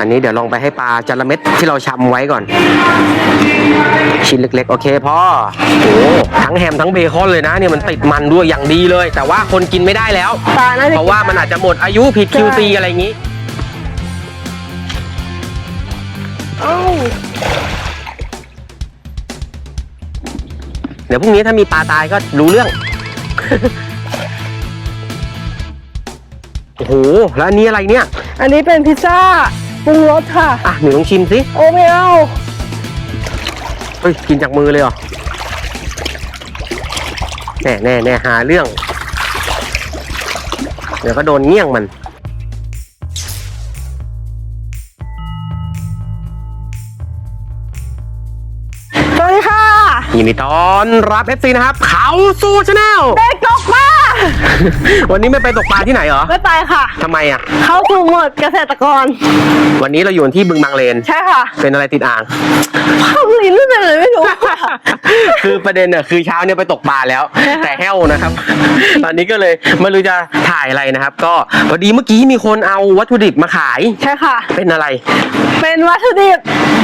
อันนี้เดี๋ยวลองไปให้ปลาจระเม็ดที่เราชำไว้ก่อน ชิ้นเล็กๆ โอเคพ่อโอ้ทั้งแฮมทั้งเบคอนเลยนะเนี่ยมันติดมันด้วยอย่างดีเลย แต่ว่าคนกินไม่ได้แล้ว ปลาน่าจะเพราะว่ามันอาจจะหมดอายุผิด QC อะไรอย่างนี้เอ้าเดี๋ยวพรุ่งนี้ถ้ามีปลาตายก็รู้เรื่อง โอ้โห แล้วอันนี้อะไรเนี่ย อันนี้เป็นพิซซ่า ปรุงรสค่ะ อะหนูลองชิมสิโอ้ไม่เอาเฮ้ยกินจากมือเลยเหรอแน่แน่แน่หาเรื่อง เดี๋ยวก็โดนเงี้ยงมัน ยินดีต้อนรับ FC นะครับ เขาสู่ชาแนล เด็กตกปลาวันนี้ไม่ไปตกปลาที่ไหนเหรอไม่ไปค่ะ ทำไมอะ เข้าสู่โหมดเกษตรกร วันนี้เราอยู่ที่บึงบางเลน ใช่ค่ะเป็นอะไรติดอ่าง พังลิ้นไม่เป็นเลยไม่รู้คือประเด็นน่ะคือเช้าเนี่ยไปตกปลาแล้ว แต่แห้วนะครับ ตอนนี้ก็เลยไม่รู้จะถ่ายอะไรนะครับ ก็พอดีเมื่อกี้มีคนเอาวัตถุดิบมาขาย ใช่ค่ะ เป็นอะไร เป็นวัตถุดิบ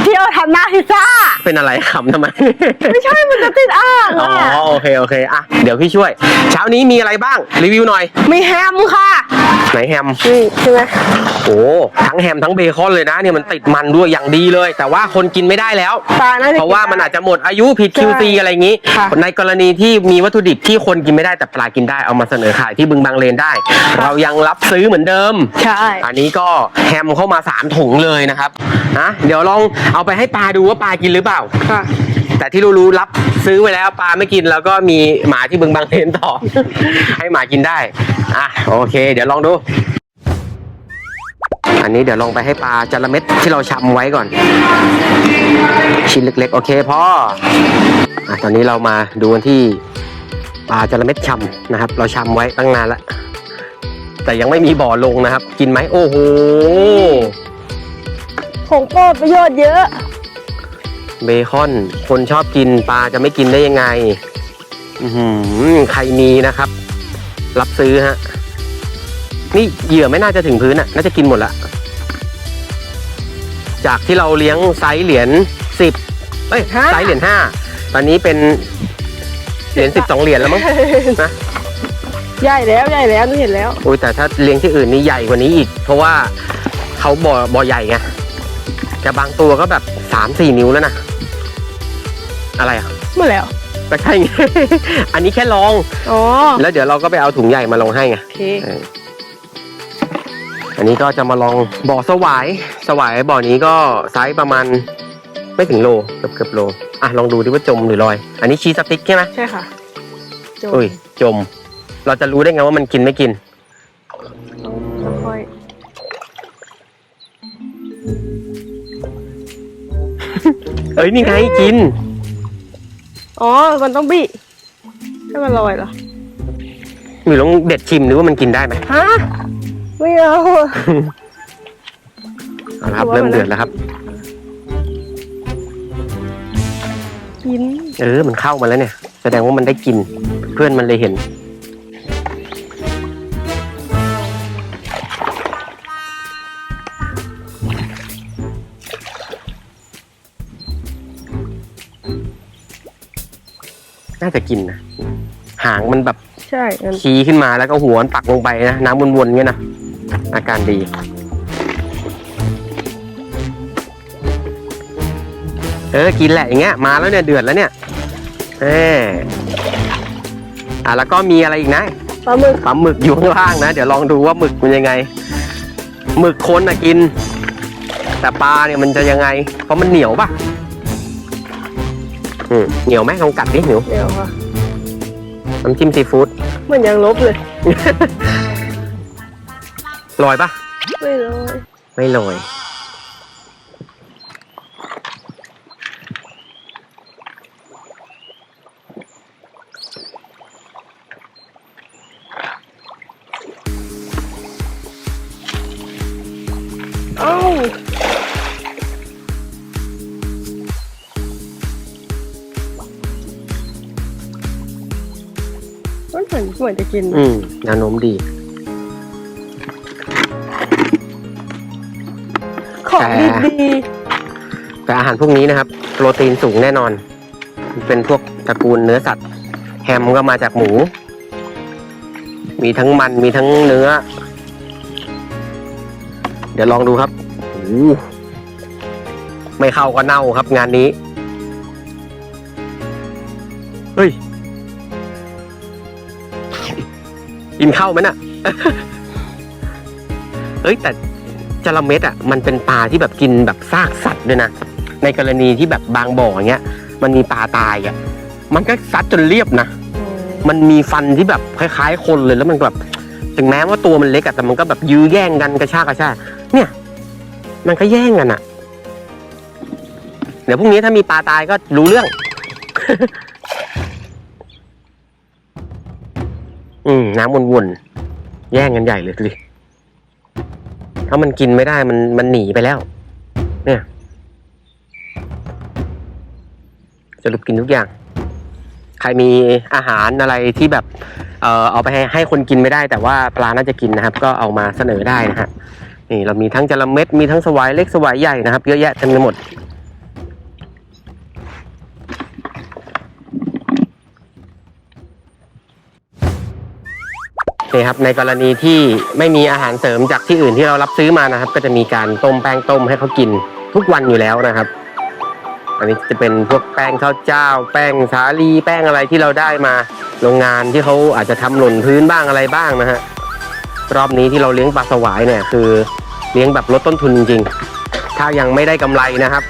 ที่เอาทำหน้าพิซซ่า เป็นอะไรขำทำไม ไม่ใช่มันจะติดอ่างอ๋ออะโอเคโอเคอะเดี๋ยวพี่ช่วย เช้านี้มีอะไรบ้างรีวิวหน่อย มีแฮมค่ะ ไหนแฮม นี่ใช่ไหมโอ้ทั้งแฮมทั้งเบคอนเลยนะเนี่ยมันติดมันด้วยอย่างดีเลย แต่ว่าคนกินไม่ได้แล้วปลาน่าจะเพราะว่ามันอาจจะหมดอายุผิดใช่ QC อะไรอย่างนี้ ค่ะ ในกรณีที่มีวัตถุดิบที่คนกินไม่ได้แต่ปลากินได้เอามาเสนอขายที่บึงบางเลนได้เรายังรับซื้อเหมือนเดิม ใช่ อันนี้ก็แฮมเข้ามา3ถุงเลยนะครับนะเดี๋ยวลองเอาไปให้ปลาดูว่าปลากินหรือเปล่า ค่ะ แต่ที่รู้ๆรับซื้อไว้แล้วปลาไม่กินแล้วก็มีหมาที่บึงบางเลนต่อ ให้หมากินได้อะโอเค เดี๋ยวลองดู อันนี้เดี๋ยวลองไปให้ปลาจระเม็ดที่เราชำไว้ก่อน ชิ้นเล็กๆ โอเคพ่ออะตอนนี้เรามาดูกันที่ปลาจระเม็ดชำนะครับ เราชำไว้ตั้งนานแล้ว แต่ยังไม่มีบ่อลงนะครับ กินไหมโอ้โหของโปรดประโยชน์เยอะ เบคอน คนชอบกินปลาจะไม่กินได้ยังไงอือหือใครมีนะครับ รับซื้อฮะ นี่เหยื่อไม่น่าจะถึงพื้นอะ น่าจะกินหมดละ จากที่เราเลี้ยงไซส์เหรียญสิบเอ้ยห้าไซส์เหรียญห้าตอนนี้เป็นเหรียญสิบสองเหรียญแล้วมั้งนะ ใหญ่แล้วใหญ่แล้วหนูเห็นแล้วโอ้ยแต่ถ้าเลี้ยงที่อื่นนี่ใหญ่กว่านี้อีก เพราะว่าเขาบ่อบ่อใหญ่ไงแต่บางตัวก็แบบสามสี่นิ้วแล้วนะอะไรอะหมดแล้วก็ใช่ไง อันนี้แค่ลอง อ๋อ แล้วเดี๋ยวเราก็ไปเอาถุงใหญ่มาลงให้ไงโอเค เอออันนี้ก็จะมาลองบ่อสวาย สวายบ่อนี้ก็ไซส์ประมาณ ไม่ถึงโลเกือบเกือบโล อะลองดูดิว่าจมหรือลอย อันนี้ชีสติ๊กใช่ไหมใช่ค่ะจบอุ้ยจม เราจะรู้ได้ไงว่ามันกินไม่กิน ค่อยเอ้ยนี่ไงกิน ๆอ๋อ มันต้องบี้ให้มันลอยเหรอ หรือลองเด็ดชิมดูว่ามันกินได้ไหมฮะ ไม่เอาเอาละครับดูว่าเริ่มมันเดือดแล้วครับ กิน เออ มันเข้ามาแล้วเนี่ย แสดงว่ามันได้กิน เพื่อนมันเลยเห็น น่าจะกินนะหางมันแบบใช่งั้นชี้ขึ้นมาแล้วก็หัวมันปักลงไปนะน้ำวนๆเงี้ยนะอาการดี เออกินแหละอย่างเงี้ยมาแล้วเนี่ยเดือดแล้วเนี่ยเอออะแล้วก็มีอะไรอีกนะปลาหมึกปลาหมึกอยู่ข้างล่างนะเดี๋ยวลองดูว่าหมึกมันยังไงหมึกคนอะกิน แต่ปลาเนี่ยมันจะยังไง เพราะมันเหนียวป่ะ อืมเหนียวไหมลองกัดดิหนิวเดี๋ยวค่ะน้ำจิ้มซีฟู้ดเหมือนยังลบเลย ลอยป่ะไม่เลยไม่ลอย เหมือนเหมือนจะกินอืมแนวโน้มดีขของแต่ดีแต่อาหารพวกนี้นะครับ โปรตีนสูงแน่นอน เป็นพวกตระกูลเนื้อสัตว์ แฮมก็มาจากหมู มีทั้งมันมีทั้งเนื้อ เดี๋ยวลองดูครับโอ้โหไม่เข้าก็เน่าครับงานนี้ เฮ้ย กินเข้าไหมน่ะเฮ้ยแต่จระเม็ดอะมันเป็นปลาที่แบบกินแบบซากสัตว์ด้วยนะ ในกรณีที่แบบบางบ่ออย่างเงี้ย มันมีปลาตายอะ มันก็ซัดจนเรียบนะๆอืมมันมีฟันที่แบบคล้าย ๆ คนเลยแล้วมันแบบถึงแม้ว่าตัวมันเล็กอะแต่มันก็แบบยื้อแย่งกันกระชากกระชากเนี่ย มันก็แย่งกันอะเดี๋ยวพรุ่งนี้ถ้ามีปลาตายก็รู้เรื่อง อืม น้ำวนๆ แย่งกันใหญ่เลยสิถ้ามันกินไม่ได้มันมันหนีไปแล้ว เนี่ยสรุปกินทุกอย่าง ใครมีอาหารอะไรที่แบบ เออเอาไปให้ให้คนกินไม่ได้ แต่ว่าปลาน่าจะกินนะครับ ก็เอามาเสนอได้นะฮะนี่เรามีทั้งจระเม็ดมีทั้งสวายเล็กสวายใหญ่นะครับ เยอะแยะเต็มไปหมด ครับในกรณีที่ไม่มีอาหารเสริมจากที่อื่นที่เรารับซื้อมานะครับ ก็จะมีการต้มแป้งต้มให้เขากินทุกวันอยู่แล้วนะครับ อันนี้จะเป็นพวกแป้งข้าวเจ้า แป้งสาลีแป้งอะไรที่เราได้มาโรงงานที่เขาอาจจะทำหล่นพื้นบ้างอะไรบ้างนะฮะรอบนี้ที่เราเลี้ยงปลาสวายเนี่ยคือเลี้ยงแบบลดต้นทุนจริงๆถ้ายังไม่ได้กำไรนะครับ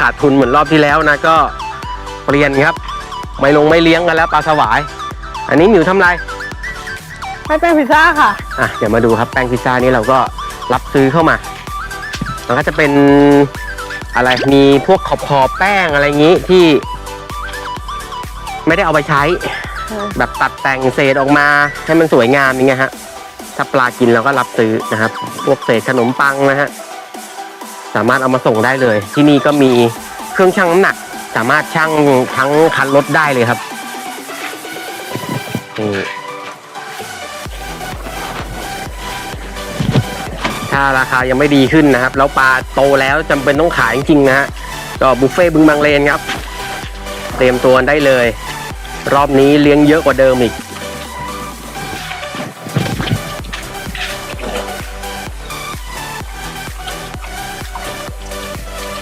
ขาดทุนเหมือนรอบที่แล้วนะก็เปลี่ยนครับ ไม่ลงไม่เลี้ยงกันแล้วปลาสวาย อันนี้หมิวทำไร ให้เป็นพิซซ่าค่ะ อะเดี๋ยวมาดูครับแป้งพิซซ่านี้เราก็รับซื้อเข้ามา มันก็จะเป็นอะไรมีพวกขอบขอบแป้งอะไรอย่างนี้ที่ ไม่ได้เอาไปใช้อืมแบบตัดแต่งเศษออกมาให้มันสวยงามอย่างเงี้ยฮะถ้าปลากินเราก็รับซื้อนะครับ พวกเศษขนมปังนะฮะสามารถเอามาส่งได้เลย ที่นี่ก็มีเครื่องชั่งน้ำหนัก สามารถชั่งทั้งคันรถได้เลยครับนี่ ถ้าราคายังไม่ดีขึ้นนะครับ แล้วปลาโตแล้วจำเป็นต้องขายจริงๆนะฮะก็บุฟเฟ่ต์บึงบางเลนครับ เตรียมตัวได้เลย รอบนี้เลี้ยงเยอะกว่าเดิมอีก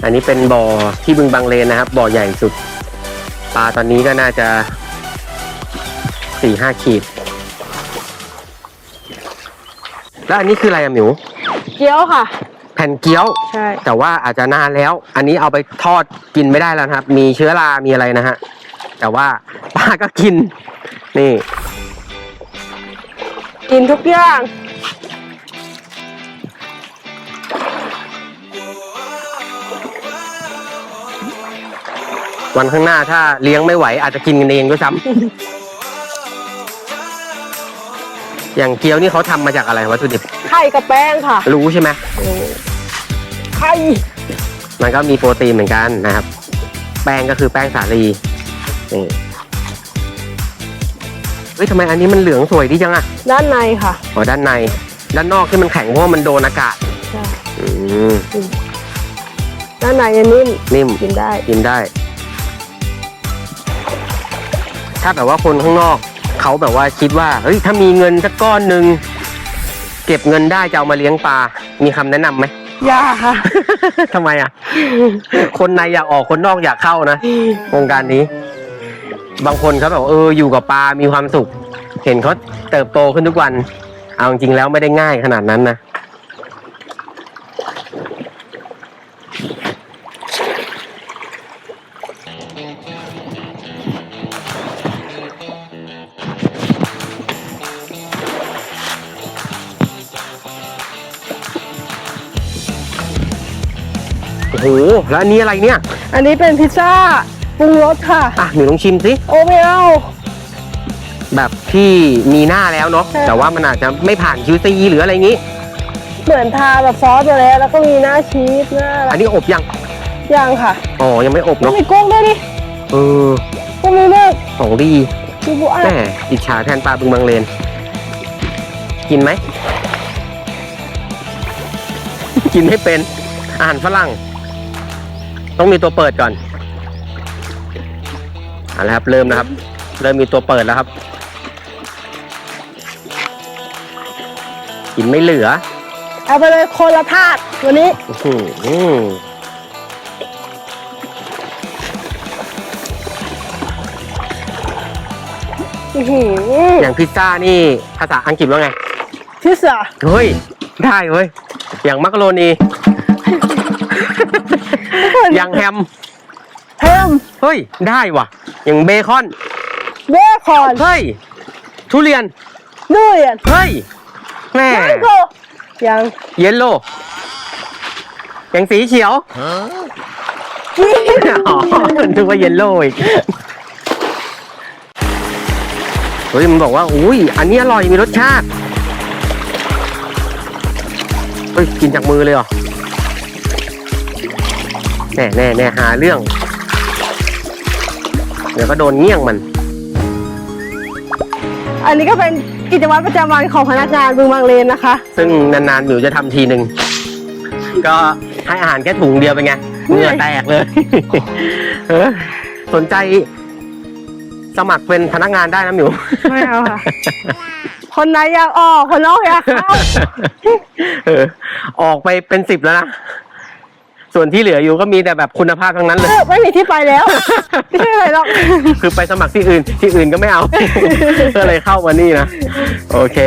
อันนี้เป็นบ่อที่บึงบางเลนนะครับ บ่อใหญ่สุด ปลาตอนนี้ก็น่าจะสี่ห้าขีด แล้วอันนี้คืออะไรอะหมิว เกี๊ยวค่ะ แผ่นเกี๊ยว ใช่ แต่ว่าอาจจะนานแล้ว อันนี้เอาไปทอดกินไม่ได้แล้วนะครับ มีเชื้อรา มีอะไรนะฮะ แต่ว่าป้าก็กิน นี่ กินทุกอย่าง วันข้างหน้าถ้าเลี้ยงไม่ไหวอาจจะกินกันเองด้วยซ้ำ อย่างเกี๊ยวนี่เขาทำมาจากอะไรวัตถุดิบไข่กับแป้งค่ะรู้ใช่ไหมไข่มันก็มีโปรตีนเหมือนกันนะครับ แป้งก็คือแป้งสาลีนี่เฮ้ยทำไมอันนี้มันเหลืองสวยดีจังอะด้านในค่ะอ๋อด้านใน ด้านนอกที่มันแข็งเพราะว่ามันโดนอากาศใช่อืมด้านในจะนิ่มนิ่ม กินได้ กินได้ ถ้าแบบว่าคนข้างนอก เขาแบบว่าคิดว่าเฮ้ยถ้ามีเงินสักก้อนหนึ่งเก็บเงินได้จะเอามาเลี้ยงปลา มีคำแนะนำไหม ยาค่ะ ทำไมอะ คนในอยากออกคนนอกอยากเข้านะวงการนี้ บางคนเขาแบบว่าเอออยู่กับปลา มีความสุข เห็นเขาเติบโตขึ้นทุกวัน เอาจริงๆแล้วไม่ได้ง่ายขนาดนั้นนะ โอ้โหแล้วอันนี้อะไรเนี่ย อันนี้เป็นพิซซ่าปรุงรสค่ะ อะหนูลองชิมสิ โอไม่เอาแบบที่มีหน้าแล้วเนาะใช่ แต่ว่ามันอาจจะไม่ผ่าน QC หรืออะไรอย่างงี้ เหมือนทาแบบซอสไปแล้ว แล้วก็มีหน้าชีสหน้าอะไรอันนี้อบยังย่างค่ะอ๋อยังไม่อบต้องเนาะมีกุ้งด้วยดิเออกุ้งมีลูกของดีมีบุอ้าแม่อิจฉาแทนปลาบึงบางเลน กินไหม กินไม่เป็นอาหารฝรั่ง ต้องมีตัวเปิดก่อนเอาละครับ เริ่มนะครับ เริ่มมีตัวเปิดแล้วครับ กินไม่เหลือเอาไปเลยคนละธาตุวันนี้อื้อหืออื้อหืออย่างพิซซ่านี่ภาษาอังกฤษว่าไงพิซซ่าเฮ้ย ได้เว้ย อย่างมักกะโรนี อย่างแฮมเพิ่มเฮ้ย ได้ว่ะ อย่างเบคอน เบคอนเฮ้ย ทุเรียน ดูเรียนเฮ้ยแม่ยังโกยังเยลโล่อย่างสีเขียวกินอ๋อนึกว่าเยลโล่อีกเฮ้ยมันบอกว่าอุ้ยอันนี้อร่อยมีรสชาติเฮ้ยกินจากมือเลยเหรอ แน่แน่แน่หาเรื่อง เดี๋ยวก็โดนเงี้ยงมัน อันนี้ก็เป็นกิจวัตรประจำวันของพนักงานบึงบางเลนนะคะ ซึ่งนานๆหมิวจะทำทีหนึ่ง ก็ให้อาหารแค่ถุงเดียวเป็นไงเหงื่อแตกเลยเออสนใจสมัครเป็นพนักงานได้นะหมิว ไม่เอาค่ะ คนไหนอยากออกคนนอกอยากเข้า เออออกไปเป็นสิบแล้วนะ ส่วนที่เหลืออยู่ก็มีแต่แบบคุณภาพทั้งนั้นเลยเออไม่มีที่ไปแล้ว ไม่ใช่อะไรหรอก คือไปสมัครที่อื่นที่อื่นก็ไม่เอา ก็เลยเข้ามานี่นะ โอเค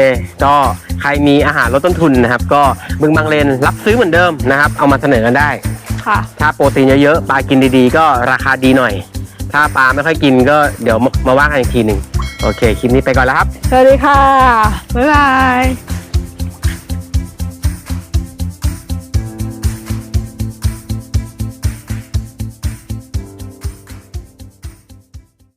ก็ใครมีอาหารลดต้นทุนนะครับ ก็บึงบางเลนรับซื้อเหมือนเดิมนะครับ เอามาเสนอกันได้ ค่ะ ถ้าโปรตีนเยอะๆปลากินดีๆ ก็ราคาดีหน่อย ถ้าปลาไม่ค่อยกินก็เดี๋ยวมาว่ากันอีกทีหนึ่งโอเคคลิปนี้ไปก่อนแล้วครับ สวัสดีค่ะ บ๊ายบาย